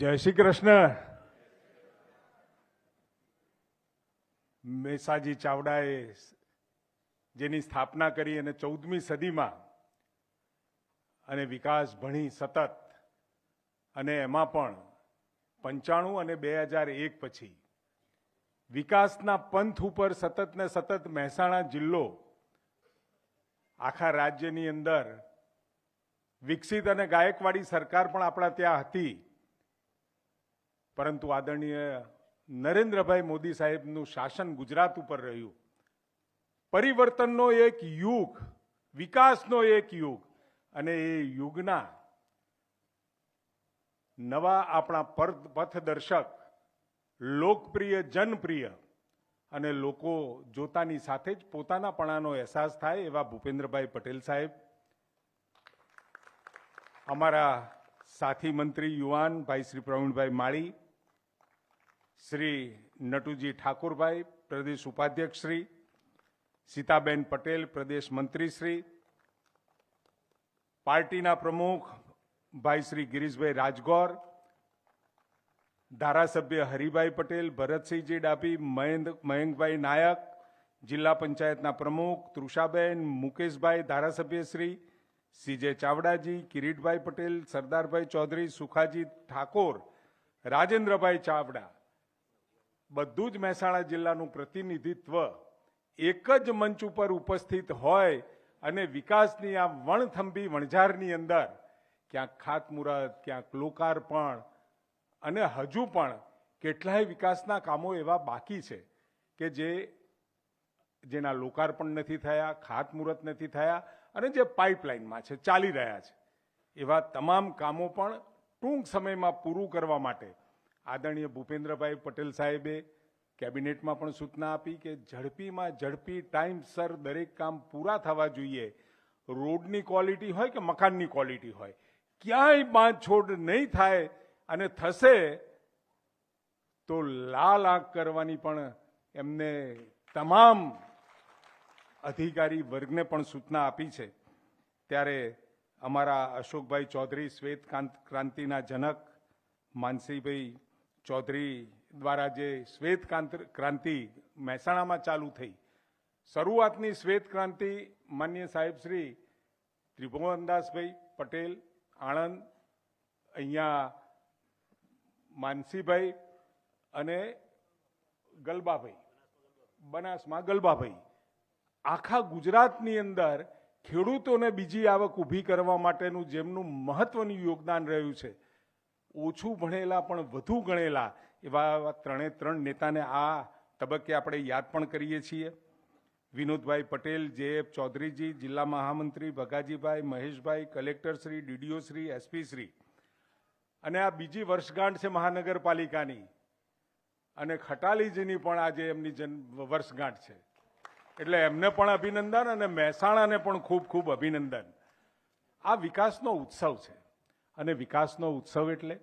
જય શ્રી કૃષ્ણ. મેસાજી ચાવડાએ જેની સ્થાપના કરી અને ચૌદમી સદીમાં અને વિકાસ ભણી સતત અને એમાં પણ પંચાણું અને બે હજાર એક પછી વિકાસના પંથ ઉપર સતત ને સતત મહેસાણા જિલ્લો આખા રાજ્યની અંદર વિકસિત અને ગાયકવાડી સરકાર પણ આપણા ત્યાં હતી. પરંતુ આદરણીય નરેન્દ્રભાઈ મોદી સાહેબનું શાસન ગુજરાત ઉપર રહ્યું. પરિવર્તનનો એક યુગ, વિકાસનો એક યુગ, અને એ યુગના નવા આપણા પથદર્શક, લોકપ્રિય, જનપ્રિય, અને લોકો જોતાની સાથે જ પોતાનાપણાનો અહેસાસ થાય એવા ભૂપેન્દ્રભાઈ પટેલ સાહેબ. અમારા સાથી મંત્રી યુવાન ભાઈ શ્રી પ્રવીણભાઈ માળી, શ્રી નટુજી ઠાકોરભાઈ, પ્રદેશ ઉપાધ્યક્ષ શ્રી સીતાબેન પટેલ, પ્રદેશ મંત્રી શ્રી પાર્ટીના પ્રમુખ ભાઈ શ્રી ગિરીશભાઈ રાજગોર, ધારાસભ્ય હરિભાઈ પટેલ, ભરતસિંહજી ડાભી મહેન્દ્ર મયંકભાઈ નાયક, જિલ્લા પંચાયતના પ્રમુખ તૃષાબેન મુકેશભાઈ ધારાસભ્ય શ્રી સીજે ચાવડાજી, કિરીટભાઈ પટેલ, સરદારભાઈ ચૌધરી, સુખાજી ઠાકોર, રાજેન્દ્રભાઈ ચાવડા. બધું જ મહેસાણા જિલ્લાનું પ્રતિનિધિત્વ એક જ મંચ ઉપર ઉપસ્થિત હોય અને વિકાસની આ વણથંભી વણઝારની અંદર ક્યાંક ખાતમુહૂર્ત, ક્યાંક લોકાર્પણ અને હજુ પણ કેટલાય વિકાસના કામો એવા બાકી છે કે જે, જેના લોકાર્પણ નથી થયા, ખાતમુહૂર્ત નથી થયા અને જે પાઇપલાઇનમાં છે, ચાલી રહ્યા છે. એવા તમામ કામો પણ ટૂંક સમયમાં પૂરું કરવા માટે આદરણીય ભૂપેન્દ્રભાઈ પટેલ સાહેબે કેબિનેટમાં પણ સૂચના આપી કે ઝડપીમાં ઝડપી ટાઈમસર દરેક કામ પૂરા થવા જોઈએ. રોડની ક્વોલિટી હોય કે મકાનની ક્વોલિટી હોય. ક્યાંય બાંધછોડ નહીં થાય અને થશે તો લાલ આંખ કરવાની પણ એમને તમામ અધિકારી વર્ગને પણ સૂચના આપી છે. ત્યારે અમારા અશોકભાઈ ચૌધરી, શ્વેત ક્રાંતિના જનક, માનસીભાઈ ચૌધરી દ્વારા જે શ્વેત ક્રાંતિ મહેસાણામાં ચાલુ થઈ. શરૂઆતની શ્વેત ક્રાંતિ માન્ય સાહેબ શ્રી ત્રિભુવનદાસભાઈ પટેલ, આણંદ, અહીંયા માનસીભાઈ અને ગલબાભાઈ, બનાસમાં ગલબાભાઈ. આખા ગુજરાતની અંદર ખેડૂતોને બીજી આવક ઊભી કરવા માટેનું જેમનું મહત્વનું યોગદાન રહ્યું છે, ઓછું ભણેલા પણ વધુ ગણેલા એવા ત્રણે ત્રણ નેતાને આ તબક્કે આપણે યાદ પણ કરીએ છીએ. વિનોદભાઈ પટેલ જે એફ ચૌધરીજી, જિલ્લા મહામંત્રી ભગાજીભાઈ, મહેશભાઈ કલેક્ટરશ્રી શ્રી, ડીડીઓ શ્રી, એસપી શ્રી. અને આ બીજી વર્ષગાંઠ છે મહાનગરપાલિકાની. અને ખટાલીજીની પણ આજે એમની જન્મ વર્ષગાંઠ છે. એટલે એમને પણ અભિનંદન અને મહેસાણાને પણ ખૂબ ખૂબ અભિનંદન. આ વિકાસનો ઉત્સવ છે. અને વિકાસનો ઉત્સવ એટલે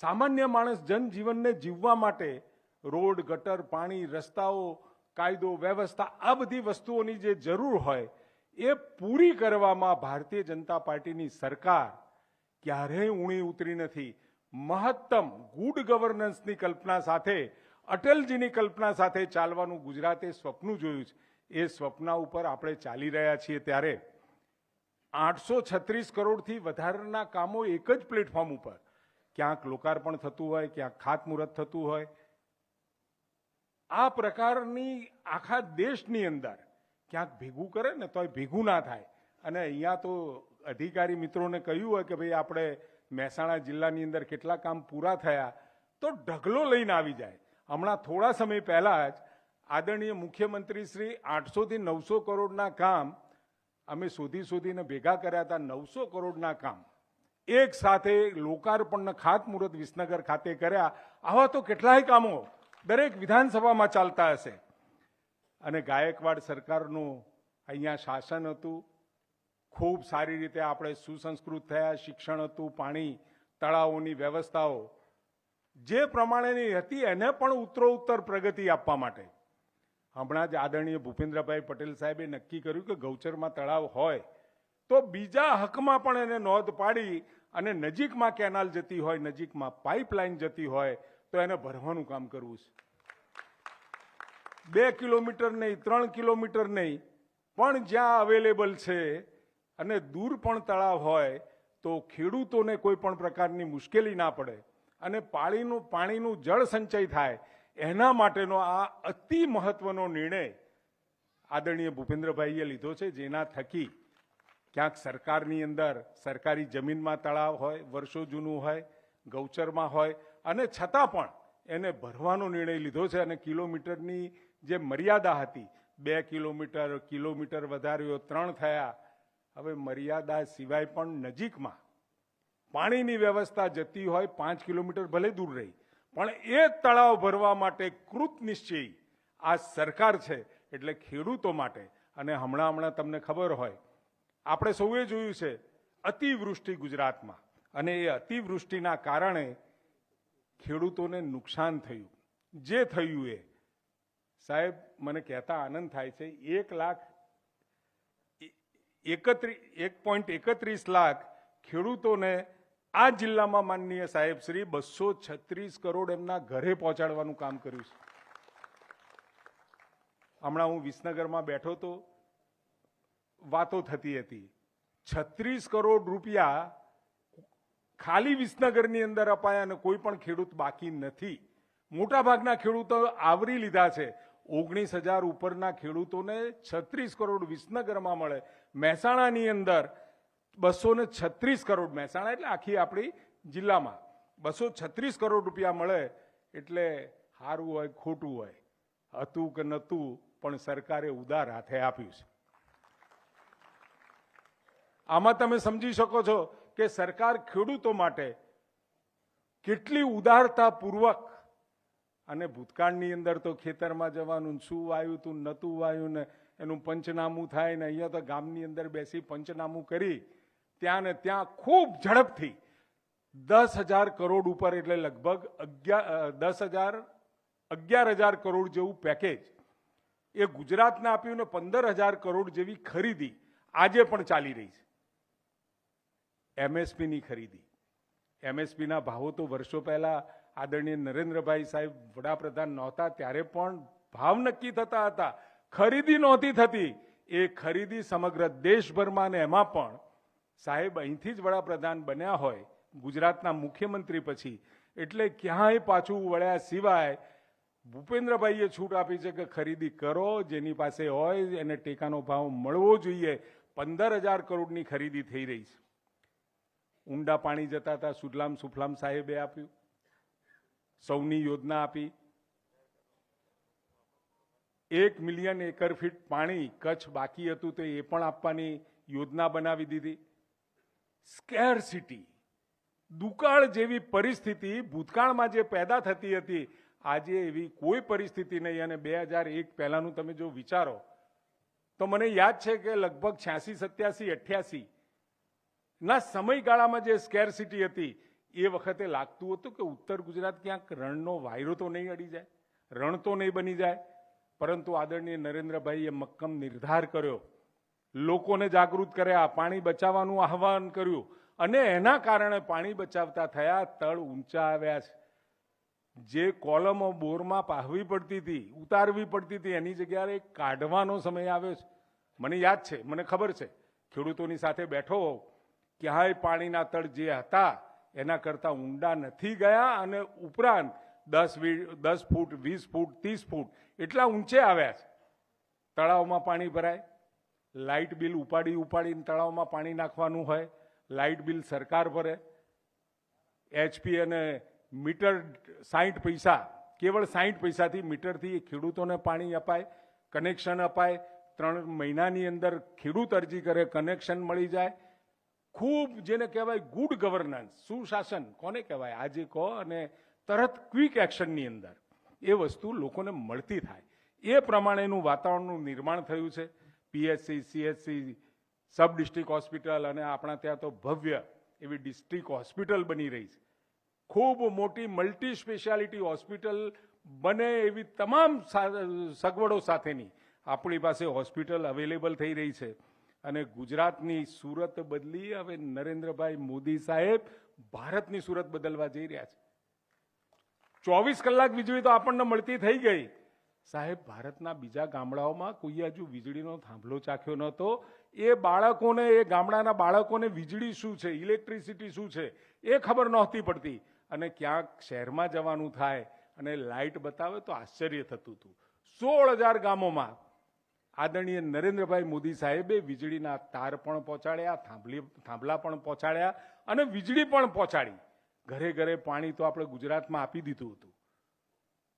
સામાન્ય માણસ જનજીવનને જીવવા માટે રોડ, ગટર, પાણી, રસ્તાઓ, કાયદો, વ્યવસ્થા, આ બધી વસ્તુઓની જે જરૂર હોય એ પૂરી કરવામાં ભારતીય જનતા પાર્ટીની સરકાર ક્યારેય ઊણી ઉતરી નથી. મહત્તમ ગુડ ગવર્નન્સની કલ્પના સાથે અટલજીની કલ્પના સાથે ચાલવાનું ગુજરાતે સ્વપ્ન જોયું છે. એ સ્વપ્ન ઉપર આપણે ચાલી રહ્યા છીએ ત્યારે આઠસો છત્રીસ કરોડથી વધારેના કામો એક જ પ્લેટફોર્મ ઉપર. ક્યાંક લોકાર્પણ થતું હોય, ક્યાંક ખાતમુહૂર્ત થતું હોય. આ પ્રકારની આખા દેશની અંદર ક્યાંક ભેગું કરે ને તોય ભેગું ના થાય. અને અહીંયા તો અધિકારી મિત્રોને કહ્યું હોય કે ભાઈ, આપણે મહેસાણા જિલ્લાની અંદર કેટલા કામ પૂરા થયા, તો ઢગલો લઈને આવી જાય. હમણાં થોડા સમય પહેલા જ આદરણીય મુખ્યમંત્રી શ્રી આઠસોથી નવસો કરોડના કામ અમે શોધી શોધીને ભેગા કર્યા હતા નવસો કરોડના કામ. એક સાથે લોકાર્પણ ખાતમુહૂર્ત વિસનગર ખાતે કર્યા. આવા તો કેટલાય કામો દરેક વિધાનસભામાં ચાલતા હશે. અને ગાયકવાડ સરકારનું અહીંયા શાસન હતું. ખૂબ સારી રીતે આપણે સુસંસ્કૃત થયા, શિક્ષણ હતું, પાણી, તળાવોની વ્યવસ્થાઓ જે પ્રમાણેની હતી એને પણ ઉત્તરોત્તર પ્રગતિ આપવા માટે. હમણાં જ આદરણીય ભૂપેન્દ્રભાઈ પટેલ સાહેબે નક્કી કર્યું કે ગૌચરમાં તળાવ હોય, તો બીજા હકમાં પણ એને નોંધ પાડી અને નજીકમાં કેનાલ જતી હોય, નજીકમાં પાઇપલાઇન જતી હોય, તો એને ભરવાનું કામ કરવું છે. બે કિલોમીટર નહીં, ત્રણ કિલોમીટર નહીં, પણ જ્યાં અવેલેબલ છે અને દૂર પણ તળાવ હોય, તો ખેડૂતોને કોઈ પણ પ્રકારની મુશ્કેલી ના પડે. અને પાણીનું પાણીનું જળ સંચય થાય, એના માટેનો આ અતિ મહત્વનો નિર્ણય આદરણીય ભૂપેન્દ્રભાઈએ લીધો છે, જેના થકી ક્યાંક સરકારની અંદર, સરકારી જમીનમાં તળાવ હોય, વર્ષો જૂનું હોય, ગૌચરમાં હોય, અને છતાં પણ એને ભરવાનો નિર્ણય લીધો છે અને કિલોમીટરની જે મર્યાદા હતી, બે કિલોમીટર કિલોમીટર વધાર્યો, ત્રણ થયા, હવે મર્યાદા સિવાય પણ નજીકમાં પાણીની વ્યવસ્થા જતી હોય પાંચ કિલોમીટર ભલે દૂર રહી, પણ એ તળાવ ભરવા માટે કૃત નિશ્ચય આ સરકાર છે, એટલે ખેડૂતો માટે. અને હમણાં હમણાં તમને ખબર હોય, આપણે સૌએ જોયું છે અતિવૃષ્ટિ ગુજરાતમાં. અને એ અતિવૃષ્ટિના કારણે ખેડૂતોને નુકસાન થયું. જે થયું એ, સાહેબ, મને કહેતા આનંદ થાય છે, એક લાખ એકત્રીસ એક પોઈન્ટ એકત્રીસ લાખ ખેડૂતોને આ જિલ્લામાં માનનીય સાહેબ શ્રી બસો છત્રીસ કરોડ એમના ઘરે પહોંચાડવાનું કામ કર્યું છે. હમણાં હું વિસનગરમાં બેઠો તો વાતો થતી હતી. છત્રીસ કરોડ રૂપિયા ખાલી વિસનગરની અંદર અપાયા અને કોઈ પણ ખેડૂત બાકી નથી. મોટાભાગના ખેડૂતો આવરી લીધા છે. ઓગણીસ હજાર ઉપરના ખેડૂતોને છત્રીસ કરોડ વિસનગરમાં મળે. મહેસાણાની અંદર બસો ને છત્રીસ કરોડ મહેસાણા, એટલે આખી આપણી જિલ્લામાં. બસો છત્રીસ કરોડ રૂપિયા મળે એટલે સારું હોય, ખોટું હોય. હતું કે નહોતું, પણ સરકારે ઉદાર હાથે આપ્યું છે. આમાં તમે સમજી શકો છો કે સરકાર ખેડૂતો માટે કેટલી ઉદારતાપૂર્વક અને ભૂતકાળની અંદર તો ખેતરમાં જવાનું, શું વાયું તું નતું વાયું ને એનું પંચનામું થાય ને અહીંયા તો ગામની અંદર બેસી પંચનામું કરી ત્યાં ને ત્યાં ખૂબ ઝડપથી દસ હજાર કરોડ ઉપર એટલે લગભગ અગિયાર દસ હજાર, અગિયાર હજાર કરોડ જેવું પેકેજ એ ગુજરાતને આપ્યું ને પંદર હજાર કરોડ જેવી ખરીદી આજે પણ ચાલી રહી છે. એમએસપીની ખરીદી. એમએસપીના ભાવો તો વર્ષો પહેલા આદરણીય નરેન્દ્રભાઈ સાહેબ વડાપ્રધાન નહોતા, ત્યારે પણ ભાવ નક્કી થતા હતા. ખરીદી નહોતી થતી. એ ખરીદી સમગ્ર દેશભરમાં ને એમાં પણ સાહેબ, અહીંથી જ વડાપ્રધાન બન્યા હોય, ગુજરાતના મુખ્યમંત્રી પછી, એટલે ક્યાંય પાછું વળ્યા સિવાય ભૂપેન્દ્રભાઈએ છૂટ આપી છે કે ખરીદી કરો, જેની પાસે હોય એને ટેકાનો ભાવ મળવો જોઈએ. પંદર હજાર કરોડની ખરીદી થઈ રહી છે. ઊંડા પાણી જતા હતા, સુજલામ સુફલામ સાહેબે આપ્યું. સૌની યોજના આપી. એક મિલિયન એકર ફીટ પાણી, કચ્છ બાકી હતું તો એ પણ આપવાની યોજના બનાવી દીધી. સ્કેર સિટી દુકાળ જેવી પરિસ્થિતિ ભૂતકાળમાં જે પેદા થતી હતી, આજે એવી કોઈ પરિસ્થિતિ નહીં અને બે હજાર એક પહેલાંનું તમે જો વિચારો, તો મને યાદ છે કે લગભગ છ્યાસી, સત્યાસી, અઠ્યાસી ના સમયગાળામાં જે સ્કેર સિટી હતી, એ વખતે લાગતું હતું કે ઉત્તર ગુજરાત ક્યાંક રણનો વાયરો તો નહીં અડી જાય, રણ તો નહીં બની જાય, પરંતુ આદરણીય નરેન્દ્રભાઈએ મક્કમ નિર્ધાર કર્યો લોકોને જાગૃત કર્યા પાણી બચાવવાનું આહવાન કર્યું. અને એના કારણે પાણી બચાવતા થયા, તળ ઊંચા આવ્યા છે. જે કોલમો બોરમાં પાહવી પડતી હતી, ઉતારવી પડતી હતી, એની જગ્યાએ કાઢવાનો સમય આવ્યો છે. મને યાદ છે, મને ખબર છે. ખેડૂતોની સાથે બેઠો હોઉં ક્યાંય પાણીના તળ જે હતા, એના કરતાં ઊંડા નથી ગયા અને ઉપરાંત દસ દસ ફૂટ, વીસ ફૂટ, ત્રીસ ફૂટ, એટલા ઊંચે આવ્યા છે. તળાવમાં પાણી ભરાય લાઇટ બિલ ઉપાડી ઉપાડીને તળાવમાં પાણી નાખવાનું હોય, લાઇટ બિલ સરકાર ભરે, એચપી અને મીટર સાહીઠ પૈસા, કેવળ સાહીઠ પૈસાથી મીટરથી ખેડૂતોને પાણી અપાય, કનેક્શન અપાય, ત્રણ મહિનાની અંદર ખેડૂત અરજી કરે, કનેક્શન મળી જાય. ખૂબ જેને કહેવાય ગુડ ગવર્નન્સ સુશાસન, કોને કહેવાય? આજે કહો અને તરત ક્વિક એક્શનની અંદર. એ વસ્તુ લોકોને મળતી થાય. એ પ્રમાણેનું વાતાવરણનું નિર્માણ થયું છે. PHC CHC sub district hospital અને આપણા ત્યાં તો ભવ્ય એવી ડિસ્ટ્રિક્ટ હોસ્પિટલ બની રહી છે. ખૂબ મોટી મલ્ટી સ્પેશિયાલિટી હોસ્પિટલ બને એવી તમામ સગવડો સાથેની આપણી પાસે હોસ્પિટલ અવેલેબલ થઈ રહી છે અને ગુજરાતની સુરત બદલી હવે નરેન્દ્રભાઈ મોદી સાહેબ ભારતની સુરત બદલવા જઈ રહ્યા છે. ચોવીસ કલાક વીજળી તો આપણને મળતી થઈ ગઈ. સાહેબ, ભારતના બીજા ગામડાઓમાં કોઈ હજુ વીજળીનો થાંભલો ચાખ્યો નહોતો. એ બાળકોને, એ ગામડાના બાળકોને વીજળી શું છે, ઇલેક્ટ્રિસિટી શું છે, એ ખબર નહોતી પડતી. અને ક્યાંક શહેરમાં જવાનું થાય અને લાઇટ બતાવે તો આશ્ચર્ય થતું હતું. સોળ હજાર ગામોમાં આદરણીય નરેન્દ્રભાઈ મોદી સાહેબે વીજળીના તાર પણ પહોંચાડ્યા, થાંભલી, થાંભલા પણ પહોંચાડ્યા અને વીજળી પણ પહોંચાડી. ઘરે ઘરે પાણી તો આપણે ગુજરાતમાં આપી દીધું હતું.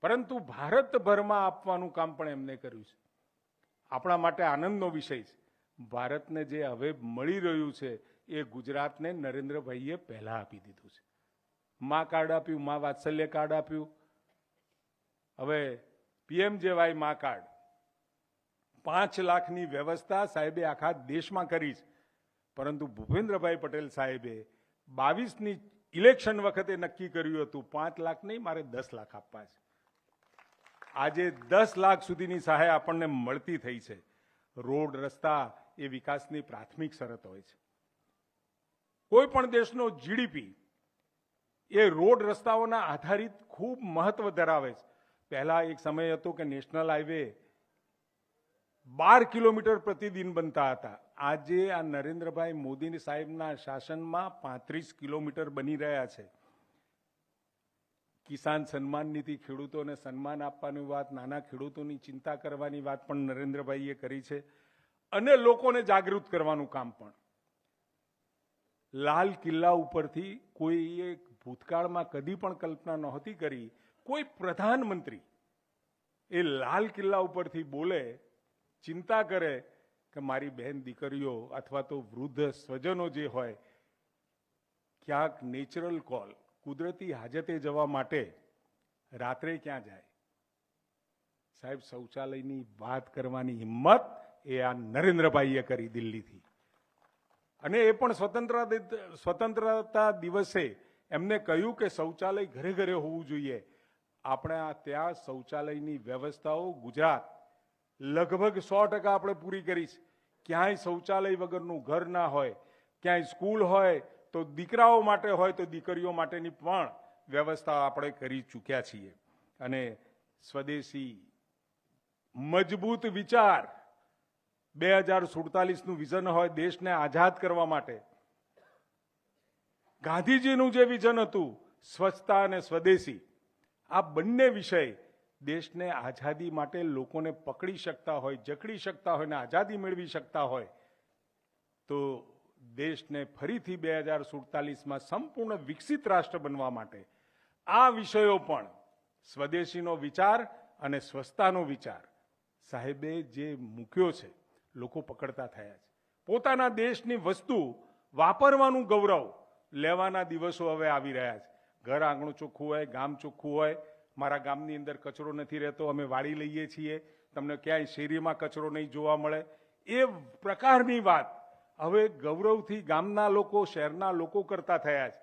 પરંતુ ભારતભરમાં આપવાનું કામ પણ એમને કર્યું છે. આપણા માટે આનંદનો વિષય છે. ભારતને જે હવે મળી રહ્યું છે એ ગુજરાતને નરેન્દ્રભાઈએ પહેલાં આપી દીધું છે. મા કાર્ડ આપ્યું, મા વાત્સલ્ય કાર્ડ આપ્યું. હવે પીએમ જેવાય મા કાર્ડ પાંચ લાખની વ્યવસ્થા સાહેબે આખા દેશમાં કરી છે. પરંતુ ભૂપેન્દ્રભાઈ પટેલ સાહેબે બાવીસની ઇલેક્શન વખતે નક્કી કર્યું હતું, પાંચ લાખ નહીં, મારે દસ લાખ આપવા છે. આજે દસ લાખ સુધીની સહાય આપણને મળતી થઈ છે. રોડ, રસ્તા એ વિકાસની પ્રાથમિક શરત હોય છે. કોઈ પણ દેશનો જીડીપી એ રોડ, રસ્તાઓના આધારિત ખૂબ મહત્વ ધરાવે છે. પહેલા એક સમય હતો કે નેશનલ હાઈવે બાર કિલોમીટર પ્રતિદિન બનતા હતા. આજે આ નરેન્દ્રભાઈ મોદી સાહેબના શાસનમાં પાંત્રીસ કિલોમીટર બની રહ્યા છે. કિસાન સન્માન નીતિ ખેડૂતોને સન્માન આપવાની વાત, નાના ખેડૂતોની ચિંતા કરવાની વાત પણ નરેન્દ્રભાઈએ કરી છે. અને લોકોને જાગૃત કરવાનું કામ પણ. લાલ કિલ્લા ઉપરથી કોઈએ ભૂતકાળમાં કદી પણ કલ્પના નહોતી કરી. કોઈ પ્રધાનમંત્રી એ લાલ કિલ્લા ઉપરથી બોલે, ચિંતા કરે કે મારી બહેન દીકરીઓ અથવા તો વૃદ્ધ સ્વજનો જે હોય, ક્યાંક નેચરલ કોલ કુદરતી હાજતે જવા માટે રાત્રે ક્યાં જાય? સાહેબ, શૌચાલયની વાત કરવાની હિંમત એ આ નરેન્દ્રભાઈએ કરી દિલ્હીથી. અને એ પણ સ્વતંત્રતા સ્વતંત્રતા દિવસે એમને કહ્યું કે શૌચાલય ઘરે ઘરે હોવું જોઈએ. આપણે આ ત્યાં શૌચાલયની વ્યવસ્થાઓ ગુજરાત લગભગ સો ટકા આપણે પૂરી કરી છે ક્યાંય શૌચાલય વગરનું ઘર ના હોય, ક્યાંય સ્કૂલ હોય તો દીકરાઓ માટે હોય તો દીકરીઓ માટેની પણ વ્યવસ્થા આપણે કરી ચૂક્યા છીએ. અને સ્વદેશી મજબૂત વિચાર બે હજાર સુડતાલીસનું વિઝન હોય દેશને આઝાદ કરવા માટે. ગાંધીજીનું જે વિઝન હતું, સ્વચ્છતા અને સ્વદેશી, આ બંને વિષય દેશને આઝાદી માટે લોકોને પકડી શકતા હોય, જકડી શકતા હોય ને આઝાદી મેળવી શકતા હોય, તો દેશને ફરીથી બે હજાર સુડતાલીસમાં સંપૂર્ણ વિકસિત રાષ્ટ્ર બનવા માટે આ વિષયો પણ સ્વદેશીનો વિચાર અને સ્વસ્થતાનો વિચાર સાહેબે જે મૂક્યો છે, લોકો પકડતા થયા છે. પોતાના દેશની વસ્તુ વાપરવાનું ગૌરવ લેવાના દિવસો હવે આવી રહ્યા છે. ઘર આંગણું ચોખ્ખું હોય, ગામ ચોખ્ખું હોય, મારા ગામની અંદર કચરો નથી રહેતો, અમે વાળી લઈએ છીએ, તમને ક્યાંય શેરીમાં કચરો નહીં જોવા મળે, એ પ્રકારની વાત હવે ગૌરવથી ગામના લોકો, શહેરના લોકો કરતા થયા છે.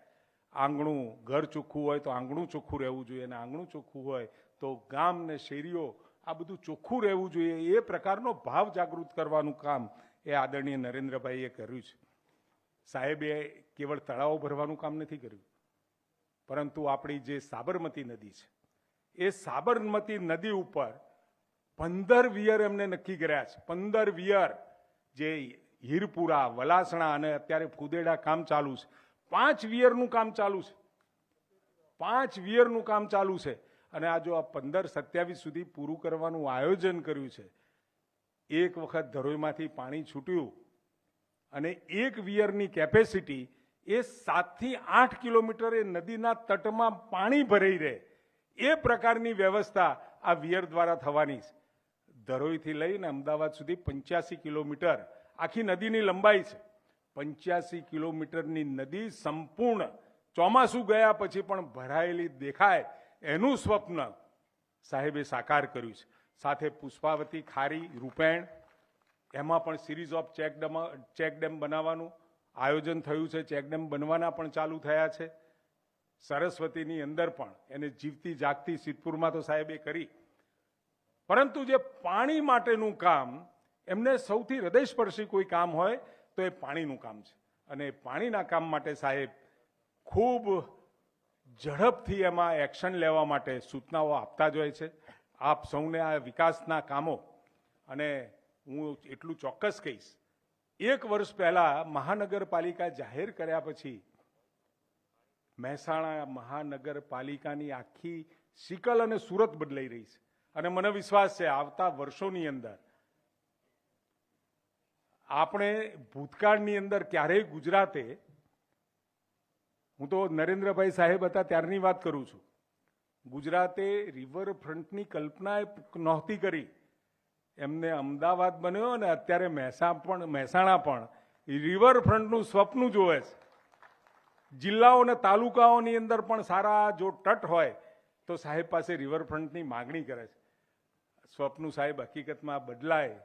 આંગણું ઘર ચોખ્ખું હોય તો આંગણું ચોખ્ખું રહેવું જોઈએ અને આંગણું ચોખ્ખું હોય તો ગામ ને શેરીઓ આ બધું ચોખ્ખું રહેવું જોઈએ. એ પ્રકારનો ભાવ જાગૃત કરવાનું કામ એ આદરણીય નરેન્દ્રભાઈએ કર્યું છે. સાહેબે કેવળ તળાવો ભરવાનું કામ નથી કર્યું. પરંતુ આપણી જે સાબરમતી નદી છે, એ સાબરમતી નદી ઉપર પંદર વિયર એમને નક્કી કર્યા છે. પંદર વિયર જે હીરપુરા, વલાસણા અને અત્યારે ફુદેડા કામ ચાલુ છે. પાંચ વિયરનું કામ ચાલુ છે. પાંચ વિયરનું કામ ચાલુ છે. અને આ જો આ પંદર સત્યાવીસ સુધી પૂરું કરવાનું આયોજન કર્યું છે, એક વખત ધરોઈમાંથી પાણી છૂટ્યું અને એક વિયરની કેપેસિટી એ સાતથી આઠ કિલોમીટર એ નદીના તટમાં પાણી ભરાઈ રહે. એ પ્રકારની વ્યવસ્થા આ વિયર દ્વારા થવાની છે. ધરોઈથી લઈને અમદાવાદ સુધી પંચ્યાસી કિલોમીટર આખી નદીની લંબાઈ છે. પંચ્યાસી કિલોમીટરની નદી સંપૂર્ણ ચોમાસું ગયા પછી પણ ભરાયેલી દેખાય એનું સ્વપ્ન સાહેબે સાકાર કર્યું છે. સાથે પુષ્પાવતી ખારી, રૂપેણ, એમાં પણ series of check dam check dam check dam બનાવવાનું આયોજન થયું છે. ચેક ડેમ બનવાના પણ ચાલુ થયા છે. સરસ્વતીની અંદર પણ એને જીવતી જાગતી સિદ્ધપુરમાં તો સાહેબે કરી. પરંતુ જે પાણી માટેનું કામ એમને સૌથી હૃદયસ્પર્શી કોઈ કામ હોય તો એ પાણીનું કામ છે. અને પાણીના કામ માટે સાહેબ ખૂબ ઝડપથી એમાં એક્શન લેવા માટે સૂચનાઓ આપતા જ હોય છે. આપ સૌને આ વિકાસના કામો અને હું એટલું ચોક્કસ કહીશ, એક વર્ષ પહેલા મહાનગરપાલિકા જાહેર કર્યા પછી મહેસાણા મહાનગરપાલિકાની આખી સિકલ અને સુરત બદલાઈ રહી છે. અને મને વિશ્વાસ છે, આવતા વર્ષોની અંદર આપણે ભૂતકાળની અંદર ક્યારેય ગુજરાતે, હું તો નરેન્દ્રભાઈ સાહેબ હતા ત્યારની વાત કરું છું, ગુજરાતે રિવરફ્રન્ટની કલ્પના નહોતી કરી. એમને અમદાવાદ બન્યો અને અત્યારે મહેસા પણ, મહેસાણા પણ. રિવરફ્રન્ટનું સ્વપ્ન જોવે છે. જિલ્લાઓ અને તાલુકાઓની અંદર પણ સારા જો તટ હોય, તો સાહેબ પાસે રિવરફ્રન્ટની માગણી કરે છે. સ્વપ્ન સાહેબ હકીકતમાં બદલાય.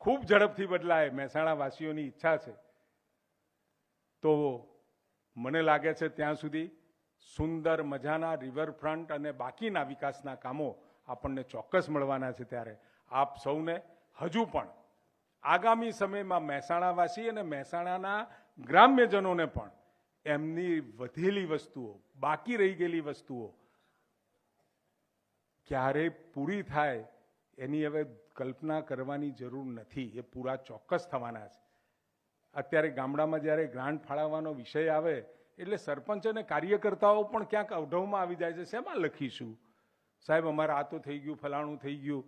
ખૂબ ઝડપથી બદલાય, મહેસાણાવાસીઓની ઈચ્છા છે. તો મને લાગે છે ત્યાં સુધી સુંદર મજાના રિવરફ્રન્ટ અને બાકીના વિકાસના કામો આપણને ચોક્કસ મળવાના છે ત્યારે. આપ સૌને હજુ પણ આગામી સમયમાં મહેસાણાવાસી અને મહેસાણાના ગ્રામ્યજનોને પણ એમની વધેલી વસ્તુઓ, બાકી રહી ગયેલી વસ્તુઓ ક્યારે પૂરી થાય એની હવે કલ્પના કરવાની જરૂર નથી. એ પૂરા ચોક્કસ થવાના છે. અત્યારે ગામડામાં જ્યારે ગ્રાન્ટ ફાળવવાનો વિષય આવે, એટલે સરપંચ અને કાર્યકર્તાઓ પણ ક્યાંક અવઢવમાં આવી જાય છે. શેમાં લખીશું? સાહેબ, અમારે આ તો થઈ ગયું, ફલાણું થઈ ગયું.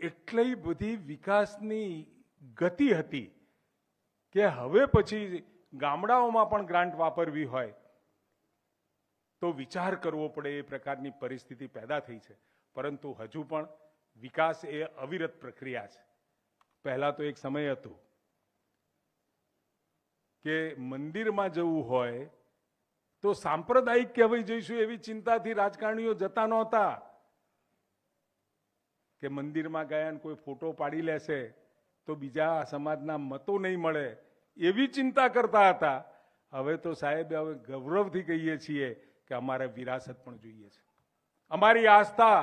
એટલી બધી વિકાસની ગતિ હતી કે હવે પછી ગામડાઓમાં પણ ગ્રાન્ટ વાપરવી હોય તો વિચાર કરવો પડે, એ પ્રકારની પરિસ્થિતિ પેદા થઈ છે. પરંતુ હજુ પણ વિકાસ એ અવિરત પ્રક્રિયા છે. પહેલા તો એક સમય હતો કે મંદિરમાં જવું હોય તો સાંપ્રદાયિક કહેવાય જઈશું એવી ચિંતાથી રાજકારણીઓ જતા નહોતા કે મંદિરમાં ગયા કોઈ ફોટો પાડી લેશે તો બીજા સમાજના મતો નહીં મળે એવી ચિંતા કરતા હતા. હવે તો સાહેબ હવે ગૌરવથી કહીએ છીએ કે અમારે વિરાસત પણ જોઈએ છે. અમારી આસ્થા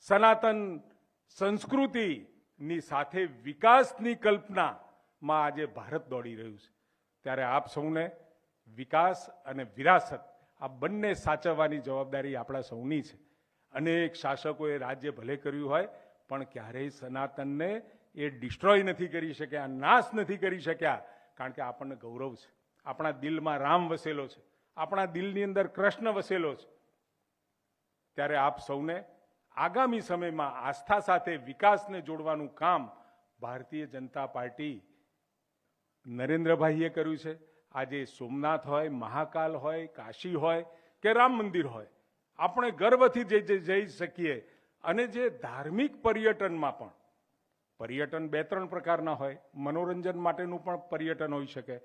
સનાતન સંસ્કૃતિની સાથે વિકાસની કલ્પનામાં આજે ભારત દોડી રહ્યું છે. ત્યારે આપ સૌને વિકાસ અને વિરાસત આ બંને સાચવવાની જવાબદારી આપણા સૌની છે. અનેક શાસકોએ રાજ્ય ભલે કર્યું હોય, પણ ક્યારેય સનાતનને એ ડિસ્ટ્રોય નથી કરી શક્યા, નાશ નથી કરી શક્યા, કારણ કે આપણને ગૌરવ છે. આપણા દિલમાં રામ વસેલો છે. આપણા દિલની અંદર કૃષ્ણ વસેલો છે. ત્યારે આપ સૌને આગામી સમયમાં આસ્થા સાથે વિકાસને જોડવાનું કામ ભારતીય જનતા પાર્ટી નરેન્દ્રભાઈએ કર્યું છે. આજે સોમનાથ હોય, મહાકાલ હોય, કાશી હોય કે રામ મંદિર હોય, આપણે ગર્વથી જે જઈ- શકીએ અને જે ધાર્મિક પર્યટનમાં પણ, પર્યટન બે ત્રણ પ્રકારના હોય, મનોરંજન માટેનું પણ પર્યટન હોઈ શકે.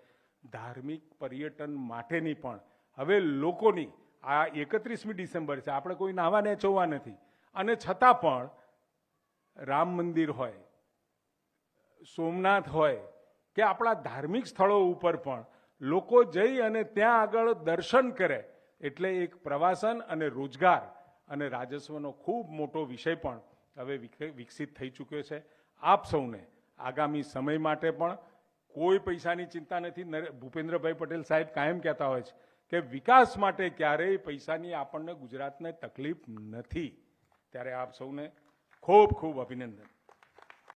ધાર્મિક પર્યટન માટેની પણ. હવે લોકોની, આ એકત્રીસમી ડિસેમ્બર છે, આપણે કોઈ નાવા નેચવવા નથી. અને છતાં પણ રામ મંદિર હોય, સોમનાથ હોય, કે આપણા ધાર્મિક સ્થળો ઉપર પણ લોકો જઈ અને ત્યાં આગળ દર્શન કરે, એટલે એક પ્રવાસન અને રોજગાર અને રાજસ્વનો ખૂબ મોટો વિષય પણ હવે વિક- વિકસિત થઈ ચૂક્યો છે. આપ સૌને આગામી સમય માટે પણ કોઈ પૈસાની ચિંતા નથી. ભૂપેન્દ્રભાઈ પટેલ સાહેબ કાયમ કહેતા હોય છે કે વિકાસ માટે ક્યારેય પૈસાની આપણને ગુજરાતને તકલીફ નથી. ત્યારે આપ સૌને ખૂબ ખૂબ અભિનંદન.